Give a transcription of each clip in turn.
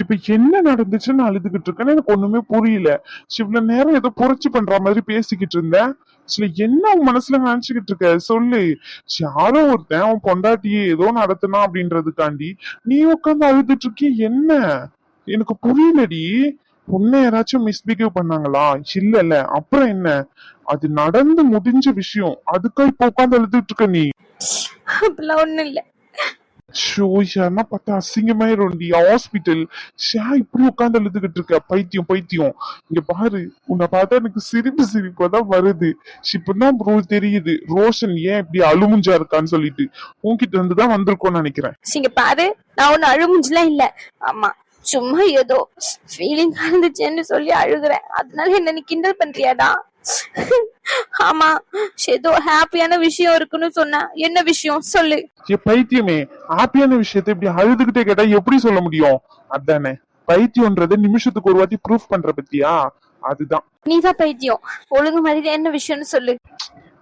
இப்ப என்ன நடந்துச்சுன்னு அழுதுகிட்டு இருக்கேன்னு எனக்கு ஒண்ணுமே புரியல. இவ்வளவு நேரம் ஏதோ புரட்சி பண்ற மாதிரி பேசிக்கிட்டு இருந்தேன் சில என்ன உன் மனசுல நினைச்சுக்கிட்டு இருக்க? சொல்லு. யாரோ ஒருத்தன் உன் பொண்டாட்டியே ஏதோ நடத்தினா அப்படின்றதுக்காண்டி நீ உட்காந்து அழுதுட்டு இருக்கிய என்ன? எனக்கு புரியலடி. உன்னை யாராச்சும் மிஸ்பிஹேவ் பண்ணாங்களா? இல்ல அப்புறம் என்ன? அது நடந்து முடிஞ்ச விஷயம். அதுக்கா இப்ப உட்காந்து அழுதுட்டு இருக்க நீ? அப்படிலாம் ஒண்ணும் இல்லை. ஷோ யாருன்னா பார்த்தா அசிங்கமாயிரும்டி ஹாஸ்பிட்டல் ஷா இப்படி உட்காந்து அழுதுகிட்டு இருக்க. பைத்தியம் பைத்தியம். இங்க பாரு உன்னை பார்த்தா எனக்கு சிரிப்பு சிரிப்பா தான் வருது. இப்பதான் ப்ரோ தெரியுது. ரோஷன் ஏன் இப்படி அழுமுஞ்சா இருக்கான்னு சொல்லிட்டு. உன்கிட்ட இருந்து தான் வந்திருக்கோம்னு நினைக்கிறேன். இங்க பாரு நான் ஒண்ணு அழுமுஞ்சுலாம் இல்ல. ஆமா சும்மா ஏதோ ஃபீலிங் இருந்துச்சுன்னு சொல்லி அழுகுறேன். அதனால என்ன நீ கிண்டல் பண்றியாடா? ஆமா ஏதோ ஹாப்பியான விஷயம் இருக்குன்னு சொன்ன என்ன விஷயம்? சொல்லு. பைத்தியமே ஹாப்பியான விஷயத்தை இப்படி அழுதுகிட்டே கேட்டா எப்படி சொல்ல முடியும்? அதானே பைத்தியம்ன்றது நிமிஷத்துக்கு ஒரு வாட்டி ப்ரூஃப் பண்ற பத்தியா? அதுதான். நீதான் பைத்தியம். ஒழுங்கு மாதிரி என்ன விஷயம்னு சொல்லு.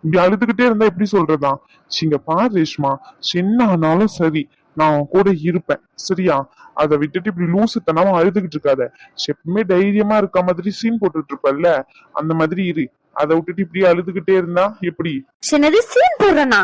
இப்படி அழுதுகிட்டே இருந்தா எப்படி சொல்றதா? இங்க பாரு ரேஷ்மா சின்ன ஆனாலும் சரி நான் உன் கூட இருப்பேன். சரியா? அதை விட்டுட்டு இப்படி லூசுத்தனமா அழுதுகிட்டு இருக்காத. எப்பவுமே தைரியமா இருக்க மாதிரி சீன் போட்டுட்டு இருப்பல்ல? அந்த மாதிரி இரு. அதை விட்டுட்டு இப்படி அழுதுகிட்டே இருந்தா எப்படி? சின்னது சீன் போடுறனா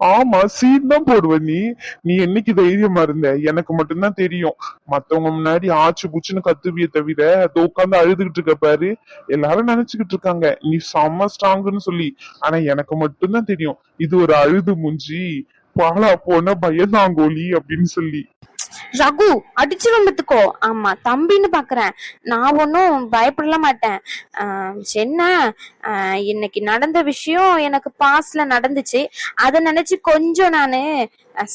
ஆமா சீன் தான் போடுவ நீ. நீ என்னைக்கு தைரியமா இருந்த? எனக்கு மட்டும்தான் தெரியும். மத்தவங்க முன்னாடி ஆச்சு புச்சுன்னு கத்துவிய தவிர அது உட்காந்து அழுதுகிட்டு இருக்க பாரு. எல்லாரும் நினைச்சுக்கிட்டு இருக்காங்க. நீ செம்ம ஸ்ட்ராங்குன்னு சொல்லி. ஆனா எனக்கு மட்டும்தான் தெரியும். இது ஒரு அழுது முஞ்சி. பாலா போன பயந்தாங்கோலி அப்படின்னு சொல்லி. ரகு அடிச்சிடும் பத்துக்கோ. ஆமா தம்பின்னு பாக்குறேன். நான் ஒன்னும் பயப்படல மாட்டேன். என்ன இன்னைக்கு நடந்த விஷயம் எனக்கு பாஸ்ட்ல நடந்துச்சு. அதை நினைச்சு கொஞ்சம் நானு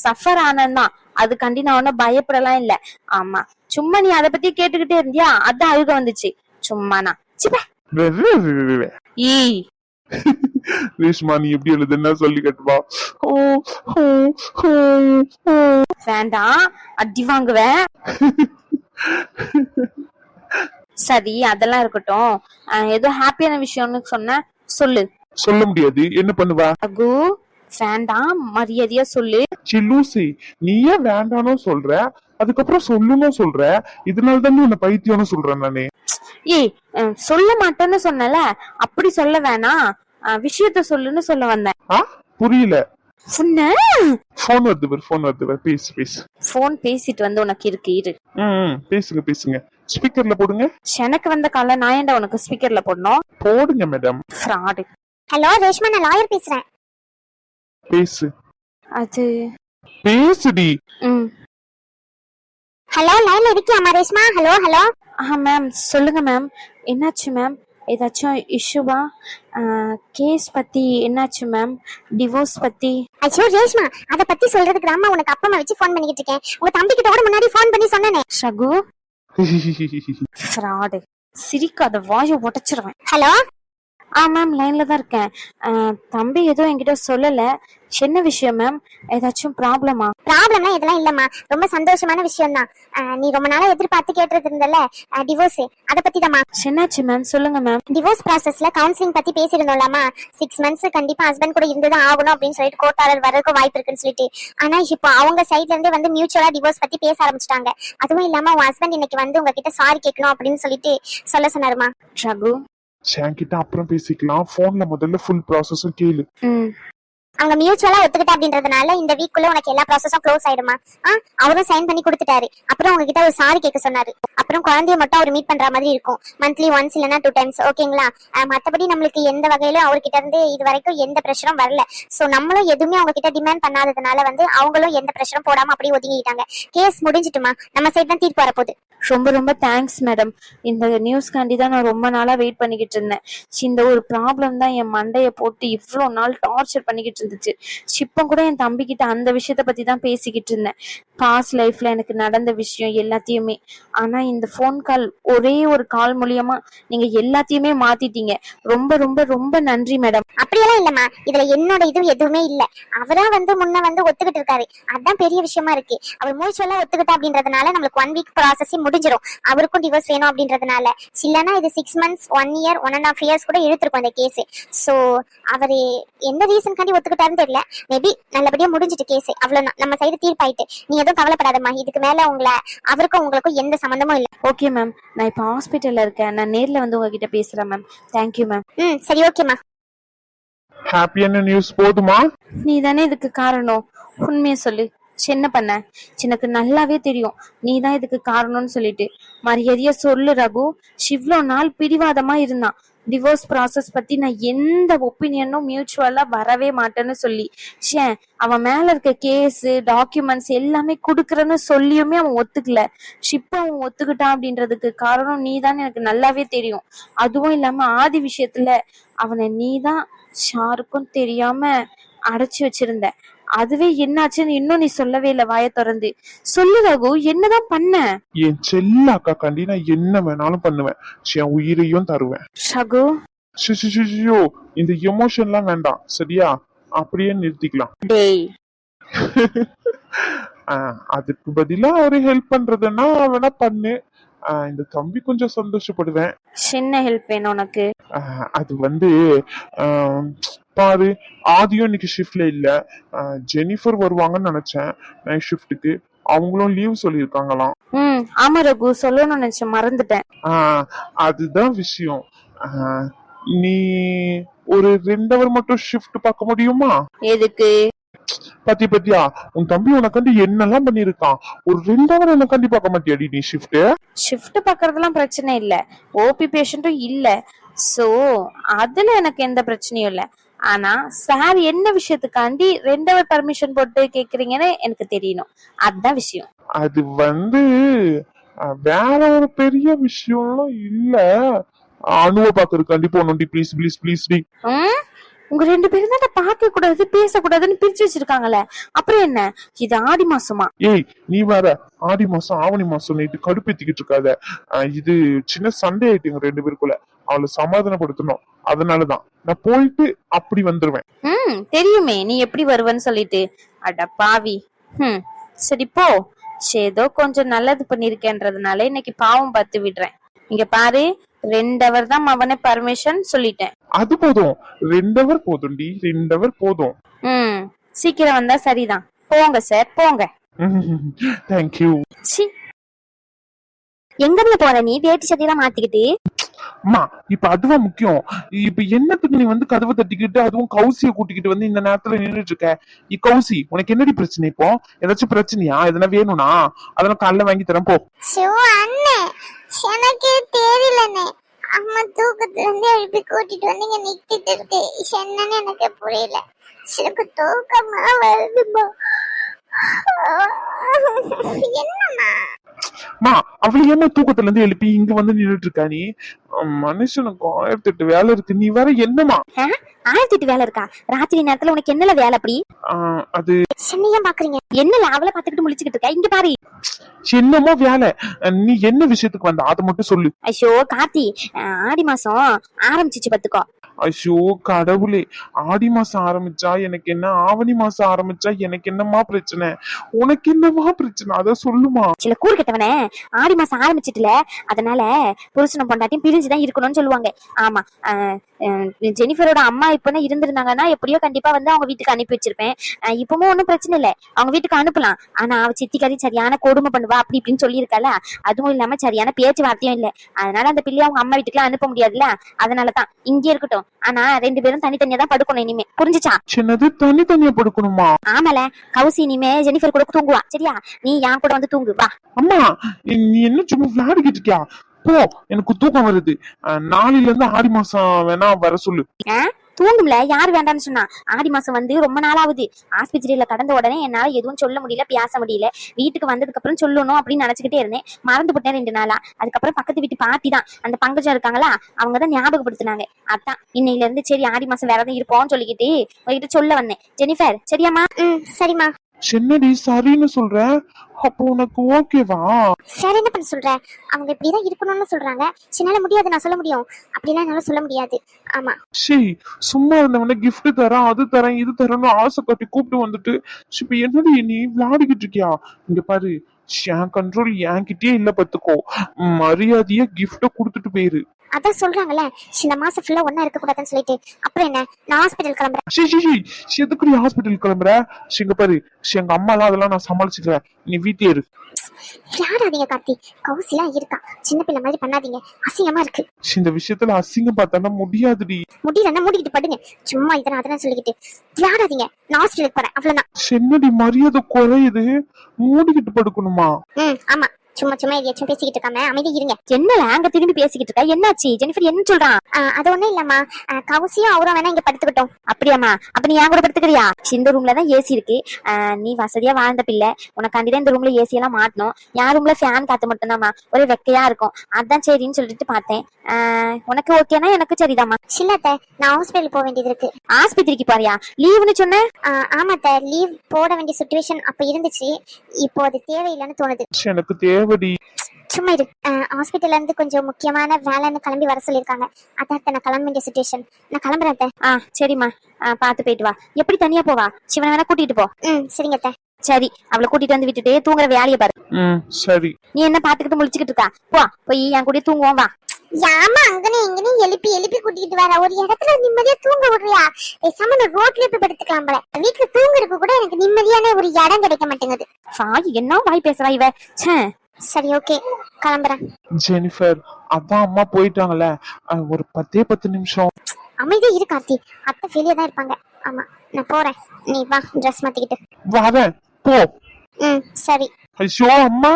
சஃபர் ஆனேன்தான் அதுக்காண்டி நான் ஒன்னும் பயப்படலாம் இல்ல. ஆமா சும்மா நீ அதை பத்தி கேட்டுக்கிட்டே இருந்தியா? அதான் அழுக வந்துச்சு. சும்மா நான் சிப்ப. ஈ ரேஷ்மா நீ எப்படி எழுதுன்னா சொல்லி கட்டுவா வேண்டாம் அடி வாங்குவேன் சரி அதெல்லாம் இருக்கட்டும். ஏதோ ஹாப்பியான விஷயம்னு சொன்ன சொல்லு. சொல்ல முடியாது. என்ன பண்ணுவ? ரகு வேண்டாம் மரியாதையா சொல்லு. சில்லூசி நீ ஏன் வேண்டானோ சொல்ற. அதுக்கப்புறம் சொல்லணும் சொல்ற. இதனால தான் உன்னை பைத்தியம்னு சொல்றேன் நானே. ஏய் சொல்ல மாட்டேன்னு சொன்னல. அப்படி சொல்ல வேணாம். விஷயத்த சொல்லுன்னு சொல்ல வந்தேன். புரியல. உன்ன போன் வருது பாரு போன் வருது பாரு. பேசு பேசு போன் பேசிட்டு வந்து உனக்கு இருக்கு இரு. ம், ம். பேசுங்க பேசுங்க. ஸ்பீக்கர்ல போடுங்க. எனக்கு வந்த கால நான் ஏன்டா உனக்கு ஸ்பீக்கர்ல போடணும்? போடுங்க மேடம் ஃப்ராடு ஹலோ ரேஷ்மா நான் லாயர் பேசுறேன். பேசு. அது பேசுடி. ம். ஹலோ லைன்ல இருக்கியாமா ரேஷ்மா? ஹலோ ஹலோ ஆ மேம் சொல்லுங்க மேம் என்னாச்சு மேம் ஏதாச்சும் இஷ்யூவா கேஸ் பத்தி என்னாச்சு மேம் டிவோர்ஸ் பத்தி? ஐயோ ரேஷ்மா அத பத்தி சொல்றதுக்கு தாம்மா உனக்கு அப்பா அம்மா வச்சு ஃபோன் பண்ணிக்கிட்டு இருக்கேன். உங்க தம்பி கிட்ட கூட முன்னாடி ஃபோன் பண்ணி சொன்னேனே. ரகு. ஃப்ராடு. சிரிக்காத வாயை உடைச்சிருவேன். ஹலோ? ஆ மேம் லைன்ல தான் இருக்கேன். தம்பி எதுவும் என்கிட்ட சொல்லல. என்ன விஷயம் மேம் ஏதாச்சும் ப்ராப்ளமா ப்ராப்ளம்லாம் இதெல்லாம் இல்லம்மா. ரொம்ப சந்தோஷமான விஷயம் தான் நீ ரொம்ப நாளா எதிர்பார்த்து கேட்டுட்டு இருந்தல டிவோர்ஸ் அத பத்தி தாம்மா என்னாச்சு மேம் சொல்லுங்க மேம் டிவோர்ஸ் ப்ராசஸ்ல கவுன்சிலிங் பத்தி பேசியிருந்தோம்லாமா சிக்ஸ் மந்த்ஸ் கண்டிப்பா ஹஸ்பண்ட் கூட இருந்துதான் ஆகணும் அப்படின்னு சொல்லிட்டு கோர்ட்டாளர் வரதுக்கு வாய்ப்பு இருக்குன்னு சொல்லிட்டு. ஆனா இப்போ அவங்க சைட்ல இருந்தே வந்து மியூச்சுவலா டிவோர்ஸ் பத்தி பேச ஆரம்பிச்சிட்டாங்க. அதுவும் இல்லாம உன் ஹஸ்பண்ட் இன்னைக்கு வந்து உங்ககிட்ட சாரி கேட்கணும் அப்படின்னு சொல்லிட்டு சொல்ல சொன்னாருமா ரகு என்கிட்ட அப்புறம் பேசிக்கலாம். போன்ல முதல்ல ஃபுல் ப்ராசஸும் கேளு. அவங்க மியூச்சுவலா ஒத்துக்கிட்ட அப்படின்றதுனால இந்த வீக்குள்ள உனக்கு எல்லா ப்ராசஸும் க்ளோஸ் ஆயிடுமா? ஆ அவரும் சைன் பண்ணி கொடுத்துட்டாரு. அப்புறம் உங்ககிட்ட ஒரு சாரி கேட்க சொன்னாரு. அப்புறம் குழந்தைய மட்டும் அவர் மீட் பண்ற மாதிரி இருக்கும். மந்த்லி ஒன்ஸ் இல்லைன்னா டூ டைம்ஸ் ஓகேங்களா மத்தபடி நம்மளுக்கு எந்த வகையிலும் அவர்கிட்ட இருந்து இது வரைக்கும் எந்த ப்ரெஷரும் வரல. சோ நம்மளும் எதுவுமே அவங்க கிட்ட டிமாண்ட் பண்ணாததுனால வந்து அவங்களும் எந்த ப்ரெஷரும் போடாம அப்படியே ஒதுங்கிட்டாங்க கேஸ் முடிஞ்சிட்டுமா? நம்ம சைடு தான் தீர்ப்பு வரப்போகுது. ரொம்ப ரொம்ப தேங்க்ஸ் மேடம் இந்த நியூஸ்க்காண்டி தான் நான் ரொம்ப நாளா வெயிட் பண்ணிக்கிட்டு இருந்தேன். இந்த ஒரு ப்ராப்ளம் தான் என் மண்டைய போட்டு இவ்வளோ நாள் டார்ச்சர் பண்ணிக்கிட்டு இருந்துச்சு. சிப்பம் கூட என் தம்பி கிட்ட அந்த விஷயத்த பத்தி தான் பேசிக்கிட்டு இருந்தேன். பாஸ் லைஃப்ல எனக்கு நடந்த விஷயம் எல்லாத்தையுமே. ஆனா இந்த ஃபோன் கால் ஒரே ஒரு கால் மூலியமா நீங்க எல்லாத்தையுமே மாத்திட்டீங்க. ரொம்ப ரொம்ப ரொம்ப நன்றி மேடம் அப்படியெல்லாம் இல்லம்மா. இதுல என்னோட இது எதுவுமே இல்ல. அவரா வந்து முன்ன வந்து ஒத்துக்கிட்டு இருக்காரு. அதான் பெரிய விஷயமா இருக்கு. அவர் மூச்சுவெல்லாம் ஒத்துக்கிட்டா அப்படின்றதுனால நம்மளுக்கு ஒன் வீக் ப்ராசஸே முடிஞ்சிரும். அவருக்கும் டிவோர்ஸ் வேணும் அப்படின்றதுனால. இல்லைன்னா இது six months one year one and half years கூட இழுத்துருக்கும் அந்த கேஸ் சோ அவர் எந்த ரீசன்காண்டி ஒத்துக்க தெரியல. மேபி நல்லபடியா முடிஞ்சிட்டு கேஸ் அவ்வளவுதான். நம்ம சைடு தீர்ப்பாயிட்டு. நீ எதுவும் கவலைப்படாதம்மா. இதுக்கு மேல உங்களை அவருக்கும் உங்களுக்கும் எந்த சம்மந்தமும் இல்ல. ஓகே மேம் நான் இப்போ ஹாஸ்பிட்டல்ல இருக்கேன். நான் நேர்ல வந்து உங்ககிட்ட பேசுறேன் மேம் தேங்க்யூ மேம் ம் சரி ஓகேம்மா ஹாப்பியான நியூஸ் போதுமா? நீ தானே இதுக்கு காரணம். உண்மையை சொல்லு. என்ன பண்ண? எனக்கு நல்லாவே தெரியும். நீ தான் இதுக்கு காரணம்னு சொல்லிட்டு. மரியாதைய சொல்லு ரகு. இவ்ளோ நாள் பிடிவாதமா இருந்தான் டிவோர்ஸ் ப்ராசஸ் பத்தி நான் எந்த ஒப்பீனியனும் மியூச்சுவலா வரவே மாட்டேன்னு சொல்லி. ஷே அவன் மேல இருக்க கேஸ் டாக்குமெண்ட்ஸ் எல்லாமே குடுக்கறேன்னு சொல்லியுமே அவன் ஒத்துக்கல. ஷிப்ப அவன் ஒத்துக்கிட்டான் அப்படின்றதுக்கு காரணம் நீ தான் எனக்கு நல்லாவே தெரியும். அதுவும் இல்லாம ஆதி விஷயத்துல அவனை நீ தான் ஷாருக்கும் தெரியாம அடைச்சு வச்சிருந்த. அதுவே என்னாச்சுன்னு இன்னும் நீ சொல்லவே இல்லை வாயை திறந்து. சொல்லு ரகு என்னதான் பண்ண? என் செல்ல அக்கா கண்டி நான் என்ன வேணாலும் பண்ணுவேன். என் உயிரையும் தருவேன். ரகு. ஷி, ஷி, ஷி, ஷியோ, இந்த எமோஷன்லாம் வேண்டாம். சரியா? அப்படியே நிறுத்திக்கலாம். டேய். ஆஹ் அதுக்கு பதிலா ஒரு ஹெல்ப் பண்றதுன்னா வேணா பண்ணு. ஆஹ் இந்த தம்பி கொஞ்சம் சந்தோஷப்படுவேன். சின்ன ஹெல்ப் வேணும் உனக்கு. ஆஹ் அது வந்து ஆஹ் பாரு ஆதியும் இன்னைக்கு ஷிஃப்ட்ல இல்ல. ஜெனிஃபர் வருவாங்கன்னு நினைச்சேன். நைட் ஷிஃப்ட்டுக்கு அவங்களும் லீவ் சொல்லியிருக்காங்களாம். ம் ஆமா ரகு சொல்லணும்னு நினைச்சேன் மறந்துட்டேன். அதுதான் விஷயம். நீ ஒரு ரெண்டு ஹவர் மட்டும் ஷிஃப்ட் பார்க்க முடியுமா? எதுக்கு? பத்தி பத்தியா உன் தம்பி உனக்காண்டி என்னெல்லாம் பண்ணிருக்கான் ஒரு ரெண்டு ஹவர் எனக்காண்டி பார்க்க மாட்டியாடி நீ ஷிஃப்ட் ஷிஃப்ட் பாக்குறதுலாம் பிரச்சனை இல்ல. ஓபி பேஷண்ட்டும் இல்ல. சோ அதுல எனக்கு எந்த பிரச்சனையும் இல்ல. ஆனா சார் என்ன விஷயத்துக்காண்டி ரெண்டவர் பர்மிஷன் போட்டு கேக்குறீங்கன்னு எனக்கு தெரியணும். அதுதான் விஷயம். அது வந்து வேற ஒரு பெரிய விஷயம்லாம் இல்ல. அணுவ பாக்குறதுக்காண்டி போனோண்டி ப்ளீஸ் ப்ளீஸ் ப்ளீஸ் டி? உங்க ரெண்டு பேரும் தான் பார்க்க கூடாது பேசக்கூடாதுன்னு பிரிச்சு வச்சிருக்காங்கல்ல. அப்புறம் என்ன? இது ஆடி மாசமா? ஏய் நீ வேற ஆடி மாசம் ஆவணி மாசம் நைட்டு கடுப்பேத்திக்கிட்டு இருக்காத. இது சின்ன சண்டே ஆயிட்டுங்க ரெண்டு பேருக்குள்ள. அவளை சமாதானப்படுத்தணும். அதனாலதான். நான் போயிட்டு அப்படி வந்துருவேன். ம் தெரியுமே. நீ எப்படி வருவன்னு சொல்லிட்டு. அட பாவி. ம் சரி போ. ஏதோ கொஞ்சம் நல்லது பண்ணிருக்கேன்றதுனால இன்னைக்கு பாவம் பார்த்து விடுறேன். இங்க பாரு ரெண்டு அவர் தான் அவனே பர்மிஷன் சொல்லிட்டேன். அது போதும். ரெண்டு ஹவர் போதும்டி. ரெண்டு ஹவர் போதும். ம். சீக்கிரம் வந்தா சரிதான். போங்க சார் போங்க. Thank you C. எங்க இருந்து போற நீ? வேட்டி சட்டையெல்லாம் மாத்திக்கிட்டு. அம்மா இப்ப அதுவா முக்கியம். இப்ப என்னத்துக்கு நீ வந்து கதவை தட்டிக்கிட்டு அதுவும் கௌசிய கூட்டிக்கிட்டு வந்து இந்த நேரத்துல நின்னுட்டு இருக்க இ கௌசி உனக்கு என்னடி பிரச்சனை இப்போ? ஏதாச்சும் பிரச்சனையா? எதனா வேணும்னா? அதெல்லாம் காலைல வாங்கி தரேன் போ. எனக்கே தெரியலண்ணே அம்மா தூக்கத்துல இருந்து எழுப்பி கூட்டிட்டு வந்து இங்க நிக்கிட்டு இருக்கு. என்னன்னு எனக்கு புரியல. எனக்கு தூக்கமா வருதுமா என்னம்மா? அம்மா அவளை என்ன தூக்கத்துல இருந்து எழுப்பி இங்க வந்து நின்னுட்டு இருக்கா நீ? மனுஷனுக்கு ஆயிரத்தி எட்டு வேலை இருக்கு. நீ வேற என்னமா ஆயிரத்தி எட்டு வேலை இருக்கா? ராத்திரி நேரத்துல உனக்கு என்னல வேலை அப்படி? அது சின்னையா பாக்குறீங்க? என்னல அவளை பாத்துக்கிட்டு முழிச்சுக்கிட்டு இருக்க? இங்க பாரு. என்னமோ வேலை? நீ என்ன விஷயத்துக்கு வந்த? அதை மட்டும் சொல்லு. ஐயோ கார்த்தி ஆடி மாசம் ஆரம்பிச்சிச்சு பாத்துக்கோ. ஐயோ கடவுளே. ஆடி மாசம் ஆரம்பிச்சா எனக்கு என்ன? ஆவணி மாசம் ஆரம்பிச்சா எனக்கு என்னமா பிரச்சனை? உனக்கு என்னமா பிரச்சனை? அத சொல்லுமா. சில கூறு கெட்டவனே ஆடி மாசம் ஆரம்பிச்சிட்டுல அதனால புருஷனும் பொண்டாட்டியும் பிரிஞ்சுதான் இருக்கணும்னு சொல்லுவாங்க. ஆமா ஜெனிஃபரோட அம்மா இப்பதான் இருந்திருந்தாங்கன்னா எப்படியோ கண்டிப்பா வந்து அவங்க வீட்டுக்கு அனுப்பி வச்சிருப்பேன். இப்பவும் ஒண்ணும் பிரச்சனை இல்ல. அவங்க வீட்டுக்கு அனுப்பலாம். ஆனா அவ சித்திக்காரி சரியான கொடுமை பண்ணுவா அப்படி இப்படின்னு சொல்லியிருக்கால அதுவும் இல்லாம சரியான பேச்சுவார்த்தையும் இல்ல. அதனால அந்த பிள்ளைய அவங்க அம்மா வீட்டுக்குலாம் அனுப்ப முடியாதுல்ல? அதனாலதான் இங்கே இருக்கட்டும். ஆனா ரெண்டு பேரும் தனித்தனியா தான் படுக்கணும் இனிமே. புரிஞ்சுச்சா? சின்னது தனித்தனியா படுக்கணுமா? ஆமால கௌசி இனிமே ஜெனிஃபர் கூட தூங்குவா. சரியா? நீ என் கூட வந்து தூங்கு வா. அம்மா நீ என்ன சும்மா விளையாடிக்கிட்டு இருக்கியா? போ எனக்கு தூக்கம் வருது. அஹ் நாளையில இருந்து ஆடி மாசம் வேணா வர சொல்லு. தூங்கும்ல? யார் வேண்டாம்னு சொன்னா? ஆடி மாசம் வந்து ரொம்ப நாளாவது ஆஸ்பத்திரியில கடந்த உடனே என்னால எதுவும் சொல்ல முடியல பேச முடியல. வீட்டுக்கு வந்ததுக்கு அப்புறம் சொல்லணும் அப்படின்னு நினைச்சுக்கிட்டே இருந்தேன். மறந்து போட்டேன் ரெண்டு நாளா. அதுக்கப்புறம் பக்கத்து வீட்டு பாட்டி தான். அந்த பங்கஜா இருக்காங்களா? அவங்க தான் ஞாபகப்படுத்தினாங்க. அதான். இன்னையில இருந்து சரி ஆடி மாசம் வேற எதுவும் இருப்போம்னு சொல்லிக்கிட்டு உங்ககிட்ட சொல்ல வந்தேன். ஜெனிஃபர் சரியாம்மா? ம் சரிம்மா. சின்னடி சரின்னு சொல்ற? அப்போ உனக்கு ஓகேவா? சரி என்ன பண்ண சொல்ற? அவங்க இப்படிதான் இருக்கணும்னு சொல்றாங்க. என்னால முடியாது நான் சொல்ல முடியும். அப்படிலாம் என்னால சொல்ல முடியாது. ஆமா. சீ சும்மா இருந்தவன gift தரேன் அது தரேன் இது தரேன்னு ஆசை கட்டி கூப்பிட்டு வந்துட்டு ச்சீ, இப்ப என்னடி நீ விளையாடிக்கிட்டு இருக்கியா? இங்க பாரு என் கண்ட்ரோல் என்கிட்டயே இல்ல பத்துக்கோ. மரியாதையா கிஃப்ட கொடுத்துட்டு போயிரு. அதான் சொல்றாங்கல்ல இந்த மாசம் ஃபுல்லா ஒன்னா இருக்க கூடாதுன்னு சொல்லிட்டு. அப்புறம் என்ன? நான் ஹாஸ்பிட்டல் கிளம்புறேன். ஷி ஷி ஷி ஷி, எதுக்குடி ஹாஸ்பிட்டல் கிளம்புற? ஷி, இங்க பாரு. ஷி, எங்க அம்மாலாம் அதெல்லாம் நான் சமாளிச்சுக்கிறேன். நீ வீட்லயே இரு. விளையாடாதீங்க கார்த்தி. கௌசிலாம் இருக்கா. சின்ன பிள்ளை மாதிரி பண்ணாதீங்க. அசிங்கமா இருக்கு. ஷி, இந்த விஷயத்துல அசிங்கம் பார்த்தானா முடியாதுடி. முடியலன்னா மூடிக்கிட்டு படுங்க. சும்மா இதெல்லாம் அதெல்லாம் சொல்லிக்கிட்டு. விளையாடாதீங்க. நான் ஹாஸ்பிட்டலுக்கு போறேன். அவ்வளவுதான். ஷி, என்னடி மரியாதை குறையுது? மூடிக்கிட்டு படுக்கணுமா? ம் ஆமா. சும்மா சும்மா எதையாச்சும் பேசிக்கிட்டு இருக்காம அமைதி இருங்க. என்னல அங்க திரும்பி பேசிக்கிட்டு இருக்க? என்னாச்சு? ஜெனிஃபர் என்ன சொல்றான்? அது ஒண்ணும் இல்லம்மா. ஆ, கௌசியும் அவரும் வேணா இங்க படுத்துக்கிட்டோம். அப்படியாம்மா. அப்ப நீ என் கூட படுத்துக்கிறியா? இந்த ரூம்ல தான் ஏசி இருக்கு. ஆஹ் நீ வசதியா வாழ்ந்த பிள்ளை. உனக்காண்டி தான் இந்த ரூம்ல ஏசி எல்லாம் மாட்டணும். என் ரூம்ல ஃபேன் காத்து மட்டும்தாம்மா. ஒரே வெக்கையா இருக்கும். அதான் சரின்னு சொல்லிட்டு பார்த்தேன். ஆஹ் உனக்கு ஓகேனா எனக்கு சரிதாம்மா. சின்னத்த நான் ஹாஸ்பிட்டல் போக வேண்டியது இருக்கு. ஆஸ்பத்திரிக்கு போறியா? லீவுன்னு சொன்ன? ஆமாத்த லீவ் போட வேண்டிய சுச்சுவேஷன் அப்ப இருந்துச்சு. இப்போ அது தேவையில்லைன்னு தோணுது. எனக்கு தேவடி சும்மா இரு. ஹாஸ்பிட்டல்ல இருந்து கொஞ்சம் முக்கியமான வேலைன்னு கிளம்பி வர சொல்லியிருக்காங்க. அதான் அத்தை, நான் கிளம்ப வேண்டிய சுச்சுவேஷன் நான் கிளம்புறேன் அத்தை. ஆ சரிம்மா. பாத்து போயிட்டு வா. எப்படி தனியா போவா? சிவனை வேணா கூட்டிட்டு போ. ம் சரிங்க அத்தை. சரி அவளை கூட்டிட்டு வந்து விட்டுட்டு தூங்குற வேலையை பாரு. ம் சரி. நீ என்ன பாத்துக்கிட்டு முழிச்சுக்கிட்டு இருக்கா? போ போய் என் கூட தூங்குவோம் வா. யாமா அங்கனே இங்கனே எழுப்பி எழுப்பி கூட்டிட்டு வர. ஒரு இடத்துல நிம்மதியா தூங்க விடுறியா? பேசாம நான் ரோட்லயே போய் படுத்துக்கலாம் போல. வீட்டுல தூங்குறதுக்கு கூட எனக்கு நிம்மதியான ஒரு இடம் கிடைக்க மாட்டேங்குது. வாய் என்ன வாய் பேசுறா இவ? ச்சே. சரி ஓகே கிளம்புறேன். ஜெனிஃபர் அதான் அம்மா போயிட்டாங்கல்ல. ஒரு பத்தே பத்து நிமிஷம். அமைதியா இரு கார்த்தி. அத்தை வெளியே தான் இருப்பாங்க. ஆமா நான் போறேன். நீ வா ட்ரெஸ் மாத்திக்கிட்டு. வரேன் போ. ம் சரி. ஐயோ அம்மா!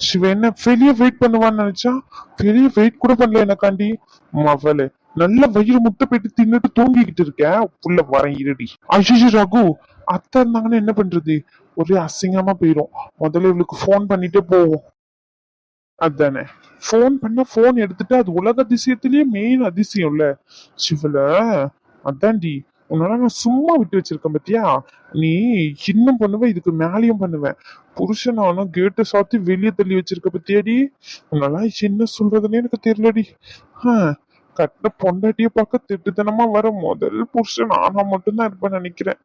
சிவ என்ன வெளிய வெயிட் பண்ணுவான்னு நினைச்சா? வெளிய வெயிட் கூட பண்ணல எனக்காண்டி மவளே நல்ல வயிறு முட்டை போயிட்டு தின்னுட்டு தூங்கிக்கிட்டு இருக்கேன். உள்ள வரேன் இருடி. ஐயோ ரகு அத்தை இருந்தாங்கன்னா என்ன பண்றது? ஒரே அசிங்கமா போயிடும். முதல்ல இவளுக்கு ஃபோன் பண்ணிட்டே போவோம். அதானே? ஃபோன் பண்ண ஃபோன் எடுத்துட்டு அது உலக அதிசயத்திலேயே மெயின் அதிசயம்ல சிவல அதான்டி. உன்னால நான் சும்மா விட்டு வச்சிருக்கேன் பத்தியா? நீ இன்னும் பண்ணுவ இதுக்கு மேலேயும் பண்ணுவேன் புருஷன் ஆனா கேட்டை சாத்தி வெளியே தள்ளி வச்சிருக்க பத்தியாடி? உன்னால என்ன சொல்றதுன்னு எனக்கு தெரியலடி. ஆஹ் கட்டின பொண்டாட்டிய பார்க்க திட்டுத்தனமா வர முதல் புருஷன் ஆனா மட்டும்தான் இருப்பேன் நினைக்கிறேன்.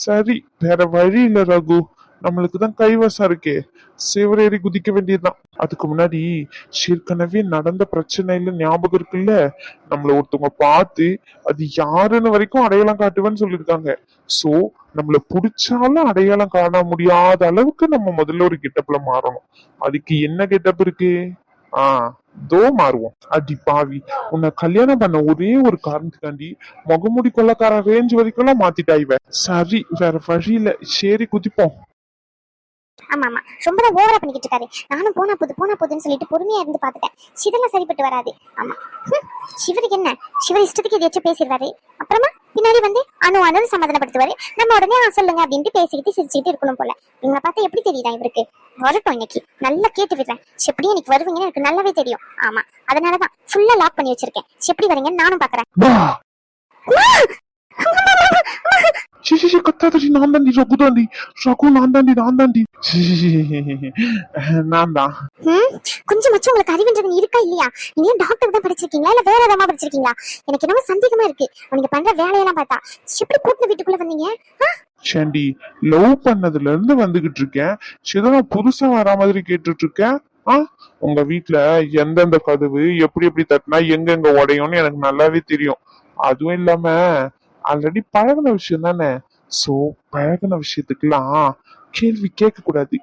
சரி வேற வழி இல்ல ரகு. நம்மளுக்கு தான் கைவசம் இருக்கே. சிவரேறி குதிக்க வேண்டியதுதான். அதுக்கு முன்னாடி ஏற்கனவே நடந்த பிரச்சனையில ஞாபகம் இருக்குல்ல? நம்மள ஒருத்தவங்க பார்த்து அது யாருன்னு வரைக்கும் அடையாளம் காட்டுவேன்னு சொல்லியிருக்காங்க. சோ நம்மள புடிச்சாலும் அடையாளம் காண முடியாத அளவுக்கு நம்ம முதல்ல ஒரு கெட்டப்ல மாறணும். அதுக்கு என்ன கெட்டப் இருக்கு? ஆ தோ மாறுவோம். அடி பாவி. உன்னை கல்யாணம் பண்ண ஒரே ஒரு காரணத்துக்காண்டி முகமுடி கொள்ளக்கார ரேஞ்ச் வரைக்கும் எல்லாம் மாத்திட்டா இவ. சரி வேற வழியில சரி குதிப்போம். ஆமா ஆமா ரொம்ப தான் ஓவரா பண்ணிக்கிட்டு இருக்காரு. நானும் போனா போது போனா போதுன்னு சொல்லிட்டு பொறுமையா இருந்து பாத்துட்டேன் சிவெல்லாம் சரிப்பட்டு வராது. ஆமா. சிவருக்கு என்ன? சிவர் இஷ்டத்துக்கு எதாச்சும் பேசிடுவாரு. அப்புறமா? பின்னாடி வந்து அணு அணு சமாதானப்படுத்துவாரு. நம்ம உடனே ஆ சொல்லுங்க அப்படின்ட்டு பேசிக்கிட்டு சிரிச்சுக்கிட்டு இருக்கணும் போல. இவங்களை பார்த்தா எப்படி தெரியுதா இவருக்கு? வரட்டும் இன்னைக்கு. நல்லா கேட்டு விடுறேன். எப்படியும் இன்னைக்கு வருவீங்கன்னு எனக்கு நல்லாவே தெரியும். ஆமா. அதனாலதான் ஃபுல்லா லாக் பண்ணி வச்சிருக்கேன். எப்படி வரீங்கன்னு நானும் பாக்குறேன். பா சி சி சி கத்தாதடி நான் தாண்டி ரகு தாண்டி ரகு நான் தாண்டி நான் தாண்டி நான் தான். ம்? கொஞ்சமாச்சும் உங்களுக்கு அறிவுன்றது இருக்கா இல்லையா? நீங்க டாக்டர் தான் படிச்சிருக்கீங்களா? இல்ல வேற ஏதாவது படிச்சிருக்கீங்களா? எனக்கு என்னமோ சந்தேகமா இருக்கு. நீங்க பண்ற வேலையெல்லாம் பார்த்தா. எப்படி கூட்டின வீட்டுக்குள்ள வந்தீங்க? சேண்டி லவ் பண்ணதுல இருந்து வந்துகிட்டு இருக்கேன். நான் புதுசா வரா மாதிரி கேட்டுட்டு இருக்கேன். உங்க வீட்ல எந்தெந்த கதவு எப்படி எப்படி தட்டினா எங்கெங்க உடையும்னு எனக்கு நல்லாவே தெரியும். அதுவும் இல்லாம ஆல்ரெடி பழகுன விஷயம் தானே? சோ பழகின விஷயத்துக்கெல்லாம் கேள்வி கேட்க கூடாது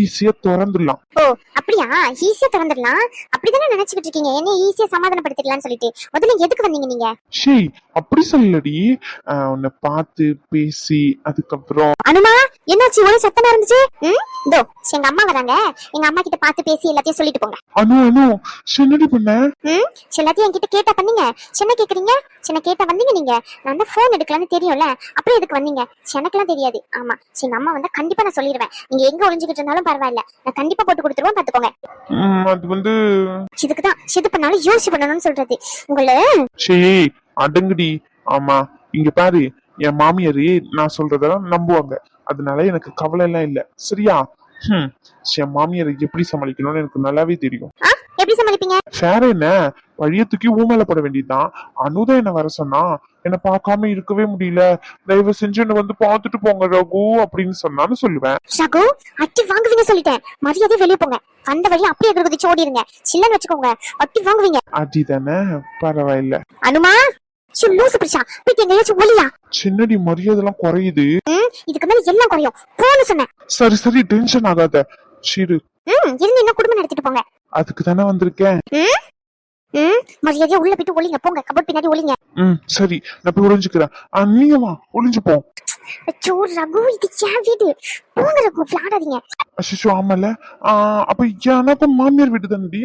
ஈஸியா திறந்துடலாம். ஓ அப்படியா? ஈஸியா திறந்துடலாம்? அப்படிதானே நினைச்சுக்கிட்டு இருக்கீங்க? என்ன ஈஸியா சமாதானப்படுத்திடலாம்னு சொல்லிட்டு. முதல்ல எதுக்கு வந்தீங்க நீங்க? ஷே அப்படி சொல்லடி உன்னை பார்த்து பேசி அதுக்கப்புறம் அனுமா என்னாச்சு? ஒரே சத்தமா இருந்துச்சு? இதோ எங்க அம்மா வராங்க. எங்க அம்மா கிட்ட பார்த்து பேசி எல்லாத்தையும் சொல்லிட்டு போங்க. அனு அனு என்னடி பண்ண? ம்? எல்லாத்தையும் என்கிட்ட கேட்டா பண்ணீங்க. சின்ன கேக்குறீங்க? சின்ன கேட்டா வந்தீங்க நீங்க? நான் தான் போன் எடுக்கலாம்னு தெரியும்ல. அப்புறம் எதுக்கு வந்தீங்க? எனக்கெல்லாம் தெரியாது. ஆமா. எங்க அம்மா வந்தா கண்டிப்பா நான் சொல்லிடுவேன் நீங்க எங்க ஒளிஞ்சுக்கிட்டு இருந்தாலும் பரவாயில்ல. நான் கண்டிப்பா போட்டு கொடுத்துருவேன் பாத்துக்கோங்க. அது வந்து இதுக்குதான் எது பண்ணாலும் யோசிச்சு பண்ணணும்னு சொல்றது. உங்களை சே அடங்குடி. ஆமா இங்க பாரு என் மாமியாரு நான் சொல்றதெல்லாம் நம்புவாங்க. அதனால எனக்கு கவலை எல்லாம் இல்ல. சரியா? என் மாமியாரை எப்படி சமாளிக்கணும்னு எனக்கு நல்லாவே தெரியும். எப்படி சமாளிப்பீங்க? வேற என்ன? வழிய தூக்கி ஊமேல போட வேண்டியதுதான். அனுதான் என்ன வர சொன்னா என்ன பார்க்காம இருக்கவே முடியல. தயவு செஞ்சு என்ன வந்து பார்த்துட்டு போங்க ரகு அப்படின்னு சொன்னான்னு சொல்லுவேன். ரகு அட்டி வாங்குவீங்க சொல்லிட்டேன். மரியாதை வெளியே போங்க. அந்த வழி அப்படியே குதிச்சு ஓடிடுங்க சில்லன்னு வச்சுக்கோங்க. அட்டி வாங்குவீங்க. அடி தானே? பரவாயில்ல. அனுமா லூசு பிடிச்சா. போயிட்டு எங்கேயாச்சும் ஒளியா? சின்னடி மரியாதை எல்லாம் குறையுது இதுக்கு மேல எல்லாம் குறையும். போன்னு சொன்னேன். சரி சரி டென்ஷன் ஆகாத. சிறு ம் இருந்து என்ன குடும்பம் நடத்திட்டு போங்க. அதுக்கு தானே வந்திருக்கேன். ம்? மரியாதையா உள்ள போயிட்டு ஒளிங்க போங்க. கபோர்ட் பின்னாடி ஒளிங்க. ம் சரி. நான் போய் ஒளிஞ்சுக்கிறேன். வா. ஒளிஞ்சுப்போம். அச்சோ ரகு இது ஏன் வீடு? போங்க ரகு விளையாடாதீங்க. அஷிஷோ ஆமால அப்ப எனக்கும் மாமியார் வீடு தானடி?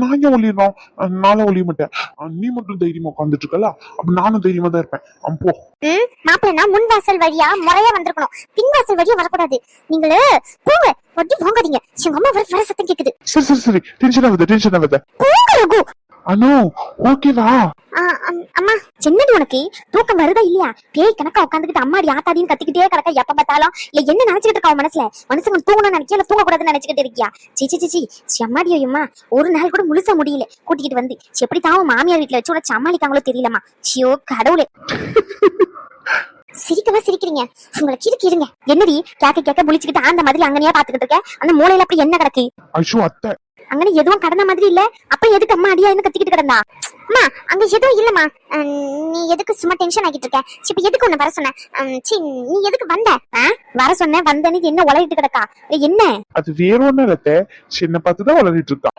நான் ஏன் ஒளியணும்? நானும் ஒளிய மாட்டேன். நீ மட்டும் தைரியமா உட்காந்துட்டு இருக்கல? அப்ப நானும் தைரியமா தான் இருப்பேன். ஆ, போ. ம்? மாப்பிள்ளனா முன் வாசல் வழியா முறையா வந்திருக்கணும். பின் வாசல் வழியா வரக்கூடாது. நீங்களே போங்க. வட்டி வாங்காதீங்க. எங்க அம்மா வர வர சத்தம் கேக்குது. சரி சரி சரி. டென்ஷன் ஆகுது டென்ஷன் ஆகுது. போங்க ரகு. அனு ஓகேவா அம்மா என்னடி உனக்கு? தூக்கம் வருதா இல்லையா? பேய் கணக்கா உட்காந்துக்கிட்டு அம்மாடி ஆத்தாடின்னு கத்திக்கிட்டே கிடக்க எப்ப பார்த்தாலும்? இல்ல என்ன நினைச்சுக்கிட்டு இருக்கா மனசுல? மனசுங்க தூங்கணும்னு நினைக்கியா? இல்ல தூங்க கூடாதுன்னு நினைச்சுக்கிட்டு இருக்கியா? சிச்சி சிச்சி அம்மாடியோ அம்மா ஒரு நாள் கூட முழுசா முடியல. கூட்டிக்கிட்டு வந்து எப்படி தான் மாமியார் வீட்டுல வச்சு உன சமாளிக்காங்களோ தெரியலம்மா. சியோ கடவுளே. சிரிக்கவா சிரிக்கிறீங்க? உங்களை கிறுக்கி இருங்க. என்னடி கேக்க கேக்க முழிச்சுக்கிட்டு அந்த மாதிரி அங்கனையா பாத்துக்கிட்டு இருக்க? அந்த மூலையில அப்படி என்ன கிடக்கு? ஐயோ அத்தை. அங்கன எதுவும் கடந்த மாதிரி இல்ல. அப்ப எதுக்கு அம்மா அடியா என்ன கத்திக்கிட்டு கிடந்தா? அம்மா அங்க எதுவும் இல்லம்மா. நீ எதுக்கு சும்மா டென்ஷன் ஆகிட்டு இருக்க? இப்ப எதுக்கு உன்னை வர சொன்ன? சீ, நீ எதுக்கு வந்த? வர சொன்ன வந்தேன்னு என்ன உலகிட்டு கிடக்கா? என்ன? அது வேற ஒண்ணும் இல்ல. சின்ன பார்த்துதான் வளரிட்டு இருக்கா.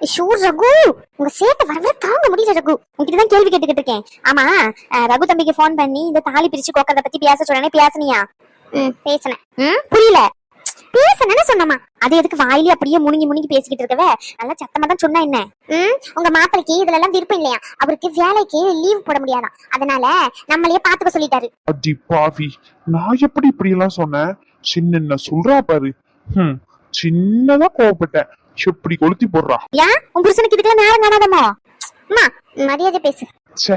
ஷூ ரகு! உங்க சேட்டை வர வர தாங்க முடியல ரகு. உங்ககிட்ட தான் கேள்வி கேட்டுக்கிட்டு இருக்கேன். ஆமா ரகு தம்பிக்கு ஃபோன் பண்ணி இந்த தாலி பிரிச்சு கோக்கறத பத்தி பேச சொன்னே பேசுனியா? ம் பேசினேன். ம்? புரியல. பேசணும்னு சொன்னமா அது எதுக்கு வாயிலே அப்படியே முழுங்கி முழுங்கி பேசிக்கிட்டு இருக்கவே? நல்லா சத்தமா தான் சொன்னா என்ன? ம்? உங்க மாப்பிளைக்கு இதுல எல்லாம் விருப்பம் இல்லையா? அவருக்கு வேலைக்கு லீவ் போட முடியாதாம் அதனால நம்மளையே பாத்துக்க சொல்லிட்டாரு. அடி பாவி. நான் எப்படி இப்படி எல்லாம் சொன்னேன்? சின்ன சொல்றா பாரு. சின்னதா கோவப்பட்டேன். எப்படி கொளுத்தி போடுறா. ஏன்? உன் புருஷனுக்கு இதுக்கெல்லாம் நேரம் காணாதமோ அம்மா மரியாதை பேசு. ச்சே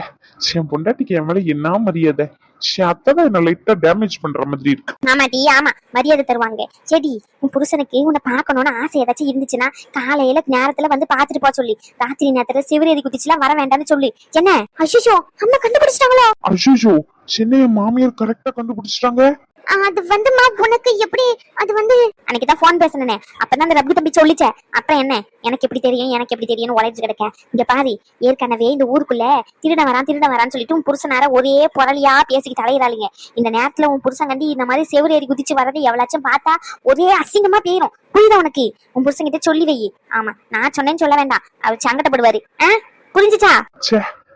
என் பொண்டாட்டிக்கு என் மேல என்ன மரியாதை? சே அத்தைதான் என்ன லைட்டா டேமேஜ் பண்ற மாதிரி இருக்கு. ஆமாடி ஆமா. மரியாதை தருவாங்க. செடி உன் புருஷனுக்கு உன்னை பார்க்கணும்னு ஆசை ஏதாச்சும் இருந்துச்சுன்னா காலையில நேரத்துல வந்து பாத்துட்டு போ சொல்லி. ராத்திரி நேரத்துல சிவரேதி குதிச்சுலாம் வர வேண்டாம்னு சொல்லி. என்ன? அஷிஷோ அம்மா கண்டுபிடிச்சிட்டாங்களோ? அஷிஷோ சின்ன என் மாமியார் கரெக்டா கண்டுபிடிச்சிட்டாங்க. அது வந்துமா உனக்கு எப்படி அது வந்து அன்னைக்கு தான் ஃபோன் பேசினே அப்பதான் அந்த ரப்பு தம்பி சொல்லிச்சே. அப்புறம் என்ன? எனக்கு எப்படி தெரியும்? எனக்கு எப்படி தெரியும்னு உழைச்சு கிடக்க. இங்க பாரு ஏற்கனவே இந்த ஊருக்குள்ள திருட வரான் திருட வரான்னு சொல்லிட்டு உன் புருஷனார ஒரே புரளியா பேசிக்கிட்டு அலையிறாளுங்க. இந்த நேரத்துல உன் புருஷன் கண்டி இந்த மாதிரி செவ்வறு ஏறி குதிச்சு வர்றது எவ்வளாச்சும் பார்த்தா ஒரே அசிங்கமா பெய்யும் புரியுதா உனக்கு? உன் புருஷன் கிட்ட சொல்லி வை. ஆமா நான் சொன்னேன்னு சொல்ல வேண்டாம். அவர் சங்கடப்படுவாரு. ஆஹ் புரிஞ்சுச்சா?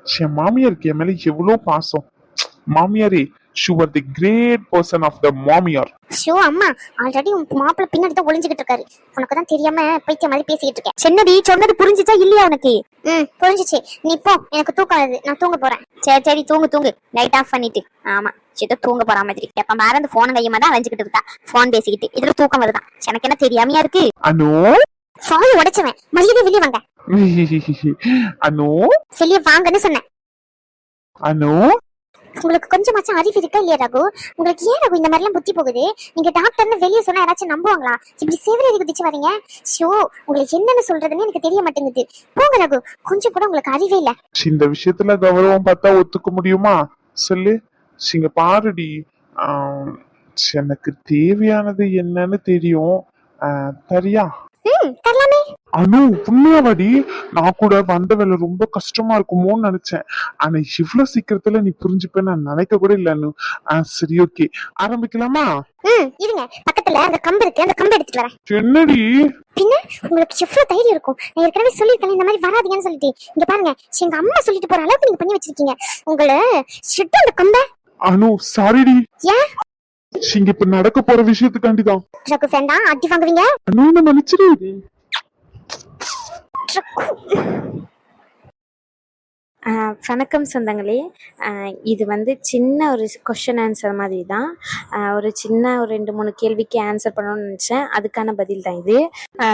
ச்சே மாமியாருக்கு என் மேல எவ்வளவு பாசம். மாமியாரே sure the great person of the மாமியார் ஷோ அம்மா ஆல்ரெடி உன் மாப்பிள்ள பின்னாடி தான் ஒளிஞ்சுக்கிட்டு இருக்காரு. உனக்கு தான் தெரியாம பைத்திய மாதிரி பேசிக்கிட்டு இருக்கேன். சின்னடி சொன்னது புரிஞ்சுச்சா இல்லையா உனக்கு? ம் புரிஞ்சுச்சு. நீ போ எனக்கு தூக்கம் வருது. நான் தூங்க போறேன். சரி சரி தூங்கு தூங்கு. லைட் ஆஃப் பண்ணிட்டு. ஆமா சித்த தூங்க போற மாதிரி. எப்ப பாரு அந்த போன் கையமா தான் அலைஞ்சுக்கிட்டு இருக்கா. போன் பேசிக்கிட்டு. இதுல தூக்கம் வருதான் எனக்கு என்ன தெரியாமையா இருக்கு? அனு? சாரி உடைச்சவன். மரியாதை வெளியே வாங்க. அனு? வெளியே வாங்கன்னு சொன்னேன். அனு? உங்களுக்கு கொஞ்சமாச்சும் அறிவு இருக்கா இல்லையா ரகு? உங்களுக்கு ஏன் ரகு இந்த மாதிரிலாம் புத்தி போகுது? நீங்க டாக்டர்னு வெளியே சொன்னா யாராச்சும் நம்புவாங்களா? இப்படி சேவரேறி குதிச்சு வரீங்க? ஷோ உங்களுக்கு என்னன்னு சொல்றதுன்னு எனக்கு தெரிய மாட்டேங்குது. போங்க ரகு. கொஞ்சம் கூட உங்களுக்கு அறிவே இல்ல. இந்த விஷயத்துல கௌரவம் பார்த்தா ஒத்துக்க முடியுமா? சொல்லு. இங்க பாருடி. எனக்கு தேவையானது என்னன்னு தெரியும். ஆ, தரியா? ம் தரலாமே. அனு உண்மையாவாடி? நான் கூட வந்த வேலை ரொம்ப கஷ்டமா இருக்குமோன்னு நினைச்சேன். ஆனா இவ்வளவு சீக்கிரத்துல நீ புரிஞ்சுப்ப நான் நினைக்க கூட இல்ல அனு. சரி ஓகே. ஆரம்பிக்கலாமா? இருங்க. பக்கத்துல அந்த கம்பு இருக்கு. அந்த கம்பு எடுத்துட்டு வரேன். என்னடி? பின்ன உங்களுக்கு எவ்வளவு தைரியம் இருக்கும்? நான் ஏற்கனவே சொல்லியிருக்கேன் இந்த மாதிரி வராதீங்கன்னு சொல்லிட்டு. இங்க பாருங்க எங்க அம்மா சொல்லிட்டு போற அளவுக்கு நீங்க பண்ணி வச்சிருக்கீங்க. உங்களை ஷிட்டு அந்த கம்பை. அனு சாரிடி. ஏன்? இங்க இப்ப நடக்க போற விஷயத்துக்காண்டிதான் ரகு ஃப்ரெண்டா அடி வாங்குவீங்க? அனு என்ன ரகு ஆஹ் வணக்கம் சொந்தங்களே. இது வந்து சின்ன ஒரு கொஷின் ஆன்சர் மாதிரி தான் ஒரு சின்ன ஒரு ரெண்டு மூணு கேள்விக்கு ஆன்சர் பண்ணணும்னு நினச்சேன். அதுக்கான பதில் தான் இது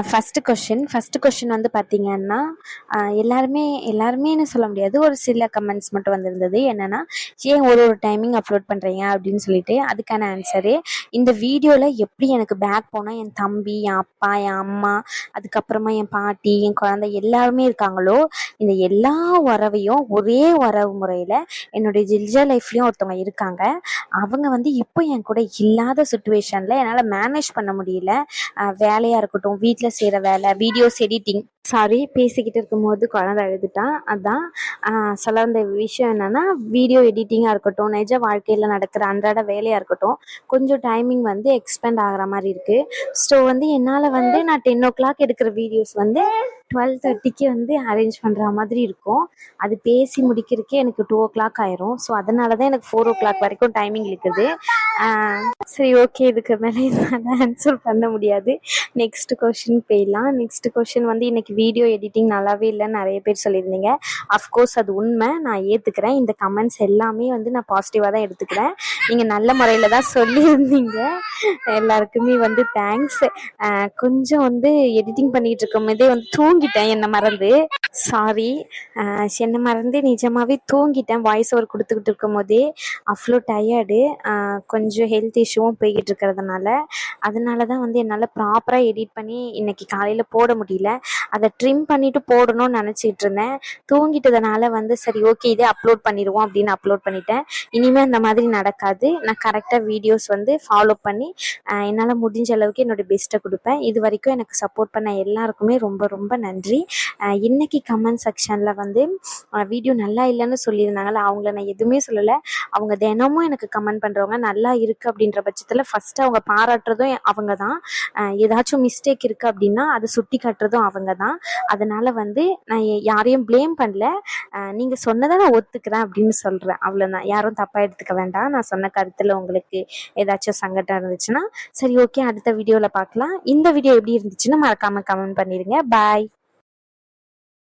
ஃபஸ்ட்டு கொஷின் ஃபஸ்ட்டு கொஷின் வந்து பார்த்தீங்கன்னா எல்லாருமே எல்லாருமேன்னு சொல்ல முடியாது. ஒரு சில கமெண்ட்ஸ் மட்டும் வந்திருந்தது. என்னென்னா ஏன் ஒரு ஒரு டைமிங் அப்லோட் பண்ணுறீங்க அப்படின்னு சொல்லிட்டு அதுக்கான ஆன்சரு இந்த வீடியோவில் எப்படி எனக்கு பேக் போனால் என் தம்பி என் அப்பா என் அம்மா அதுக்கப்புறமா என் பாட்டி என் குழந்தை எல்லாருமே இருக்காங்களோ இந்த எல்லா உறவையும் ஒரே உறவு முறையில் என்னுடைய ஜில்ஜா லைஃப்லேயும் ஒருத்தவங்க இருக்காங்க. அவங்க வந்து இப்போ என் கூட இல்லாத சுச்சுவேஷனில் என்னால் மேனேஜ் பண்ண முடியல. வேலையாக இருக்கட்டும் வீட்டில் செய்கிற வேலை வீடியோஸ் எடிட்டிங் சாரி பேசிக்கிட்டு இருக்கும்போது குழந்தை அழுதுட்டான் அதான் ஆஹ் சொல்ல வந்த விஷயம் என்னன்னா வீடியோ எடிட்டிங்காக இருக்கட்டும் நிஜ வாழ்க்கையில் நடக்கிற அன்றாட வேலையாக இருக்கட்டும் கொஞ்சம் டைமிங் வந்து எக்ஸ்பெண்ட் ஆகிற மாதிரி இருக்குது ஸோ வந்து என்னால் வந்து நான் டென் ஓ கிளாக் எடுக்கிற வீடியோஸ் வந்து டுவெல் தேர்ட்டிக்கு வந்து அரேஞ்ச் பண்ணுற மாதிரி இருக்கும். அது பேசி முடிக்கிறதுக்கே எனக்கு டூ ஓ கிளாக் ஆயிரும். ஸோ அதனால தான் எனக்கு ஃபோர் ஓ கிளாக் வரைக்கும் டைமிங் இருக்குது. சரி ஓகே இதுக்கு மேலே என்னால் ஆன்சர் பண்ண முடியாது. நெக்ஸ்ட் கொஷின் போயிடலாம். நெக்ஸ்ட் கொஷின் வந்து இன்னைக்கு வீடியோ எடிட்டிங் நல்லாவே இல்லைன்னு நிறைய பேர் சொல்லியிருந்தீங்க. அஃப்கோர்ஸ் அது உண்மை. நான் ஏற்றுக்கிறேன் இந்த கமெண்ட்ஸ் எல்லாமே வந்து நான் பாசிட்டிவாக தான் எடுத்துக்கிறேன். நீங்கள் நல்ல முறையில் தான் சொல்லியிருந்தீங்க. எல்லாருக்குமே வந்து தேங்க்ஸ் கொஞ்சம் வந்து எடிட்டிங் பண்ணிகிட்டு இருக்கும் போதே வந்து தூங்கிட்டேன் என்னை மறந்து. சாரி என்னை மறந்து நிஜமாவே தூங்கிட்டேன். வாய்ஸ் ஓவர் கொடுத்துக்கிட்டு இருக்கும் போதே அவ்வளோ டயர்டு கொஞ்சம் ஹெல்த் இஷ்யூவும் போய்கிட்டு இருக்கிறதுனால. அதனால தான் வந்து என்னால் ப்ராப்பராக எடிட் பண்ணி இன்னைக்கு காலையில் போட முடியல. அதை ட்ரிம் பண்ணிட்டு போடணும்னு நினச்சிட்டு இருந்தேன். தூங்கிட்டதுனால வந்து சரி ஓகே இதே அப்லோட் பண்ணிடுவோம் அப்படின்னு அப்லோட் பண்ணிட்டேன். இனிமேல் அந்த மாதிரி நடக்காது. நான் கரெக்டாக வீடியோஸ் வந்து ஃபாலோ பண்ணி என்னால் முடிஞ்ச அளவுக்கு என்னோட பெஸ்ட்டை கொடுப்பேன். இது வரைக்கும் எனக்கு சப்போர்ட் பண்ண எல்லாருக்குமே ரொம்ப ரொம்ப நன்றி. நன்றி. இன்னைக்கு கமெண்ட் செக்ஷனில் வந்து வீடியோ நல்லா இல்லைன்னு சொல்லியிருந்தாங்கல்ல அவங்கள நான் எதுவுமே சொல்லலை. அவங்க தினமும் எனக்கு கமெண்ட் பண்ணுறவங்க நல்லா இருக்குது அப்படின்ற பட்சத்தில் ஃபஸ்ட்டு அவங்க பாராட்டுறதும் அவங்க தான். ஏதாச்சும் மிஸ்டேக் இருக்குது அப்படின்னா அதை சுட்டி காட்டுறதும் அவங்க தான். அதனால் வந்து நான் யாரையும் ப்ளேம் பண்ணல. நீங்கள் சொன்னதை நான் ஒத்துக்கிறேன் அப்படின்னு சொல்கிறேன் அவ்வளோதான் யாரும் தப்பாக எடுத்துக்க வேண்டாம். நான் சொன்ன கருத்தில் உங்களுக்கு ஏதாச்சும் சங்கடம் இருந்துச்சுன்னா சரி ஓகே அடுத்த வீடியோவில் பார்க்கலாம். இந்த வீடியோ எப்படி இருந்துச்சுன்னு மறக்காமல் கமெண்ட் பண்ணிடுங்க பாய்